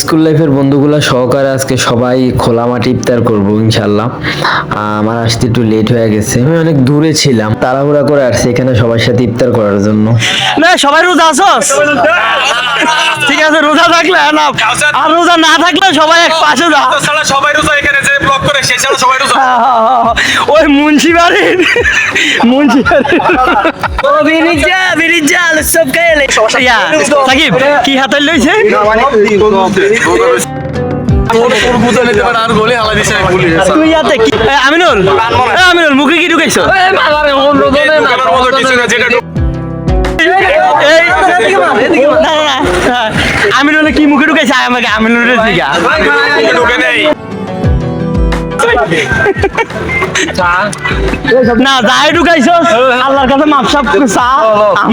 School লাইফের বন্ধুগুলো সহকারে আজকে সবাই খোলা মাঠে ইফতার করব ইনশাল্লাহ আমার আসতে একটু লেট হয়ে গেছে। আমি অনেক দূরে ছিলাম তাড়াহুড়া করে আসছি এখানে সবার সাথে ইফতার করার জন্য। না সবাই রোজা আছোস? ঠিক আছে রোজা থাকলে না। আর রোজা না থাকলে সবাই এক পাশে যা। সবাই রোজা এখানে যে ব্লক করে সে সবাই রোজা। ওই মুন্সি বাড়ির মুন্সি ইয়া সাকিব কি হাতে লইছে বুঝে নিতে পারে আর গোলে হালা দিছে তুই ইয়াতে কি আমিনুল? আমিনুল মুখে কি ঢুকাইছো দোকানের মতো কিছু না যেটা এই না, না, না। আমিনুল কি মুখে ঢুকাইছে আমাকে আমিনুলের দিঘা ঢুকে নেই। না যাই ঢুকাইছো আল্লাহর কাছে মাপসাপ চা।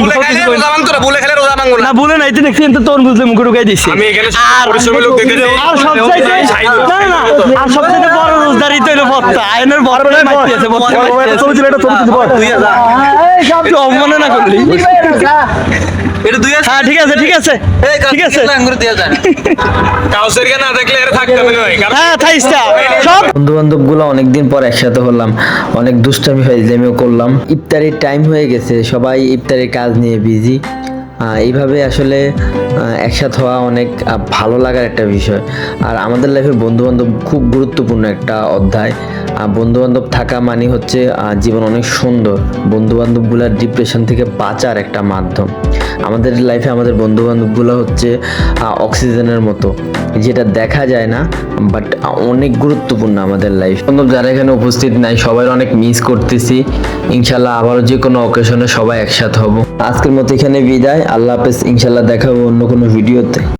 বলে খেলে রোজা ভাঙতো না বলে খেলে রোজা ভাঙবো না। না বলে নাই তো দেখছি কিন্তু তোর বুঝলে মুখে ঢুকাই দিছি। আমি এখানে পরিশ্রমী লোক দেখেছি। আর সবচাইতে না না আর সবচাইতে বড় রোজদারি তো হলো বত্তা আইনের বড় বড় মাইতি আছে। বত্তা মাইতি আছে তুই অপমানে না করলি। হ্যাঁ ঠিক আছে ঠিক আছে। ঠিক আছে। কাউসের না দেখলে এর থাকতে হবে হ্যাঁ থাইস সব বন্ধু বান্ধবগুলো অনেকদিন পর একসাথে হলাম অনেক দুষ্টামি ফাইজলামিও করলাম। ইফতারির টাইম হয়ে গেছে সবাই ইফতারির কাজ নিয়ে বিজি এইভাবে আসলে একসাথে হওয়া অনেক ভালো লাগার একটা বিষয়। আর আমাদের লাইফে বন্ধু বান্ধব খুব গুরুত্বপূর্ণ একটা অধ্যায়। বন্ধু বান্ধব থাকা মানে হচ্ছে জীবন অনেক সুন্দর। বন্ধু বান্ধবগুলোর ডিপ্রেশন থেকে বাঁচার একটা মাধ্যম। আমাদের লাইফে আমাদের বন্ধু বান্ধবগুলো হচ্ছে অক্সিজেনের মতো। যেটা দেখা যায় না বাট অনেক গুরুত্বপূর্ণ আমাদের লাইফ বন্ধু যারা এখানে উপস্থিত নাই, সবাই অনেক মিস করতেছি। ইনশাল্লাহ আবারও যে কোনো অকেশনে সবাই একসাথে হব। আজকের মতো এখানে বিদায়। আল্লাহ হাফেজ। ইনশাল্লাহ দেখাবো অন্য কোনো ভিডিওতে